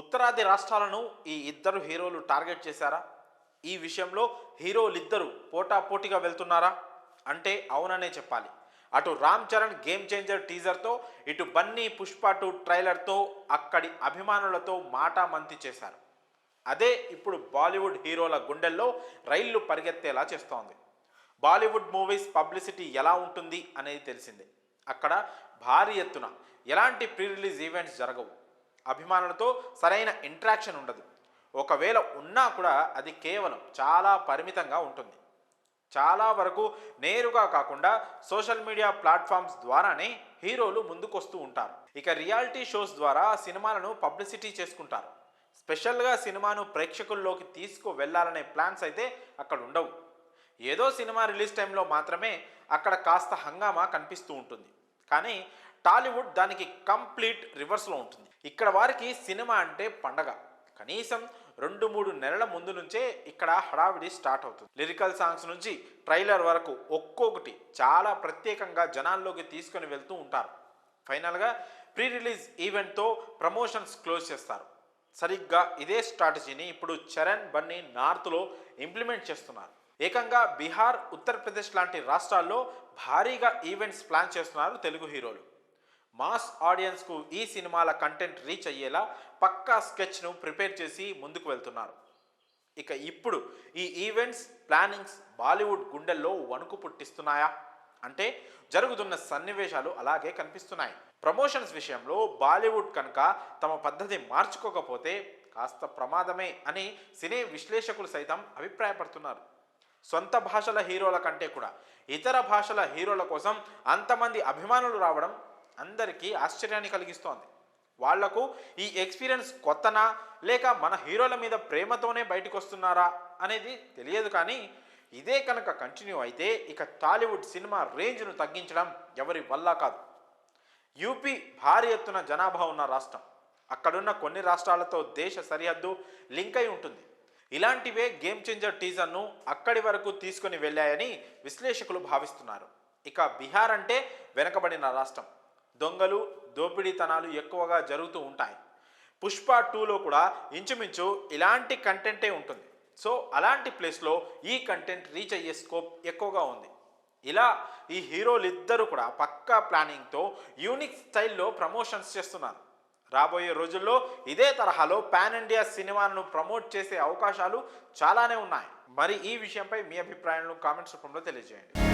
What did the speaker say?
ఉత్తరాది రాష్ట్రాలను ఈ ఇద్దరు హీరోలు టార్గెట్ చేశారా? ఈ విషయంలో హీరోలిద్దరూ పోటాపోటీగా వెళ్తున్నారా? అంటే అవుననే చెప్పాలి. అటు రామ్ చరణ్ గేమ్ చేంజర్ టీజర్తో ఇటు బన్నీ పుష్ప టూ ట్రైలర్తో అక్కడి అభిమానులతో మాటామంతి చేశారు. అదే ఇప్పుడు బాలీవుడ్ హీరోల గుండెల్లో రైళ్ళు పరిగెత్తేలా చేస్తోంది. బాలీవుడ్ మూవీస్ పబ్లిసిటీ ఎలా ఉంటుంది అనేది తెలిసిందే. అక్కడ భారీ ఎత్తున ఎలాంటి ప్రీ రిలీజ్ ఈవెంట్స్ జరగవు. అభిమానులతో సరైన ఇంట్రాక్షన్ ఉండదు. ఒకవేళ ఉన్నా కూడా అది కేవలం చాలా పరిమితంగా ఉంటుంది. చాలా వరకు నేరుగా కాకుండా సోషల్ మీడియా ప్లాట్ఫామ్స్ ద్వారానే హీరోలు ముందుకొస్తూ ఉంటారు. ఇక రియాలిటీ షోస్ ద్వారా సినిమాలను పబ్లిసిటీ చేసుకుంటారు. స్పెషల్గా సినిమాను ప్రేక్షకుల్లోకి తీసుకు వెళ్ళాలనే ప్లాన్స్ అయితే అక్కడ ఉండవు. ఏదో సినిమా రిలీజ్ టైంలో మాత్రమే అక్కడ కాస్త హంగామా కనిపిస్తూ ఉంటుంది. కానీ టాలీవుడ్ దానికి కంప్లీట్ రివర్స్లో ఉంటుంది. ఇక్కడ వారికి సినిమా అంటే పండగ. కనీసం రెండు మూడు నెలల ముందు నుంచే ఇక్కడ హడావిడి స్టార్ట్ అవుతుంది. లిరికల్ సాంగ్స్ నుంచి ట్రైలర్ వరకు ఒక్కొక్కటి చాలా ప్రత్యేకంగా జనాల్లోకి తీసుకొని వెళ్తూ ఉంటారు. ఫైనల్గా ప్రీ రిలీజ్ ఈవెంట్తో ప్రమోషన్స్ క్లోజ్ చేస్తారు. సరిగ్గా ఇదే స్ట్రాటజీని ఇప్పుడు చరణ్ బన్నీ నార్త్లో ఇంప్లిమెంట్ చేస్తున్నారు. ఏకంగా బీహార్ ఉత్తరప్రదేశ్ లాంటి రాష్ట్రాల్లో భారీగా ఈవెంట్స్ ప్లాన్ చేస్తున్నారు తెలుగు హీరోలు. మాస్ ఆడియన్స్కు ఈ సినిమాల కంటెంట్ రీచ్ అయ్యేలా పక్కా స్కెచ్ను ప్రిపేర్ చేసి ముందుకు వెళ్తున్నారు. ఇక ఇప్పుడు ఈ ఈవెంట్స్ ప్లానింగ్స్ బాలీవుడ్ గుండెల్లో వణుకు పుట్టిస్తున్నాయా? అంటే జరుగుతున్న సన్నివేశాలు అలాగే కనిపిస్తున్నాయి. ప్రమోషన్స్ విషయంలో బాలీవుడ్ కనుక తమ పద్ధతి మార్చుకోకపోతే కాస్త ప్రమాదమే అని సినీ విశ్లేషకులు సైతం అభిప్రాయపడుతున్నారు. సొంత భాషల హీరోల కంటే కూడా ఇతర భాషల హీరోల కోసం అంతమంది అభిమానులు రావడం అందరికీ ఆశ్చర్యాన్ని కలిగిస్తోంది. వాళ్ళకు ఈ ఎక్స్పీరియన్స్ కొత్తనా? లేక మన హీరోల మీద ప్రేమతోనే బయటకు వస్తున్నారా అనేది తెలియదు కానీ ఇదే కనుక కంటిన్యూ అయితే ఇక టాలీవుడ్ సినిమా రేంజ్ను తగ్గించడం ఎవరి వల్ల కాదు. యూపీ భారీ ఎత్తున జనాభా ఉన్న రాష్ట్రం. అక్కడున్న కొన్ని రాష్ట్రాలతో దేశ సరిహద్దు లింక్ అయి ఉంటుంది. ఇలాంటివే గేమ్ చేంజర్ టీజర్ను అక్కడి వరకు తీసుకొని వెళ్ళాయని విశ్లేషకులు భావిస్తున్నారు. ఇక బీహార్ అంటే వెనకబడిన రాష్ట్రం. దొంగలు దోపిడీతనాలు ఎక్కువగా జరుగుతూ ఉంటాయి. పుష్ప టూలో కూడా ఇంచుమించు ఇలాంటి కంటెంటే ఉంటుంది. సో అలాంటి ప్లేస్లో ఈ కంటెంట్ రీచ్ అయ్యే స్కోప్ ఎక్కువగా ఉంది. ఇలా ఈ హీరోలు ఇద్దరు కూడా పక్కా ప్లానింగ్తో యూనిక్ స్టైల్లో ప్రమోషన్స్ చేస్తున్నారు. రాబోయే రోజుల్లో ఇదే తరహాలో పాన్ ఇండియా సినిమాలను ప్రమోట్ చేసే అవకాశాలు చాలానే ఉన్నాయి. మరి ఈ విషయంపై మీ అభిప్రాయాలను కామెంట్స్ రూపంలో తెలియజేయండి.